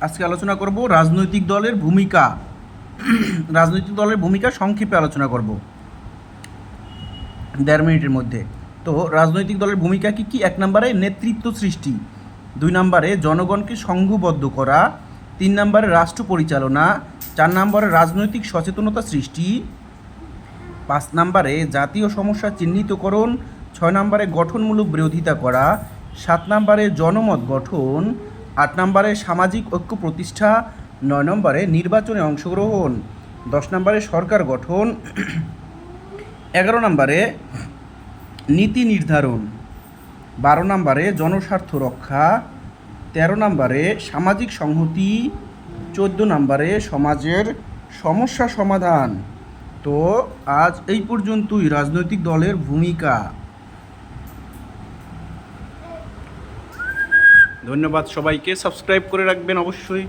আজকে আলোচনা করব রাজনৈতিক দলের ভূমিকা। রাজনৈতিক দলের ভূমিকা সংক্ষেপে আলোচনা করব। দেড় মিনিটের মধ্যে। তো রাজনৈতিক দলের ভূমিকা কি কি? এক নম্বরে নেতৃত্ব সৃষ্টি। দুই নম্বরে জনগণকে সংঘবদ্ধ করা। তিন নম্বরে রাষ্ট্র পরিচালনা। চার নম্বরে রাজনৈতিক সচেতনতা সৃষ্টি। পাঁচ নম্বরে জাতীয় সমস্যা চিহ্নিতকরণ। ছয় নম্বরে গঠনমূলক বিরোধিতা করা। সাত নম্বরে জনমত গঠন। আট নম্বরে সামাজিক ঐক্য প্রতিষ্ঠা, নয় নম্বরে নির্বাচনে অংশগ্রহণ, দশ নম্বরে সরকার গঠন, এগারো নম্বরে নীতি নির্ধারণ, বারো নম্বরে জনস্বার্থ রক্ষা, তেরো নম্বরে সামাজিক সংহতি, চোদ্দ নম্বরে সমাজের সমস্যা সমাধান। তো আজ এই পর্যন্তই রাজনৈতিক দলের ভূমিকা। ধন্যবাদ সবাইকে। সাবস্ক্রাইব করে রাখবেন অবশ্যই।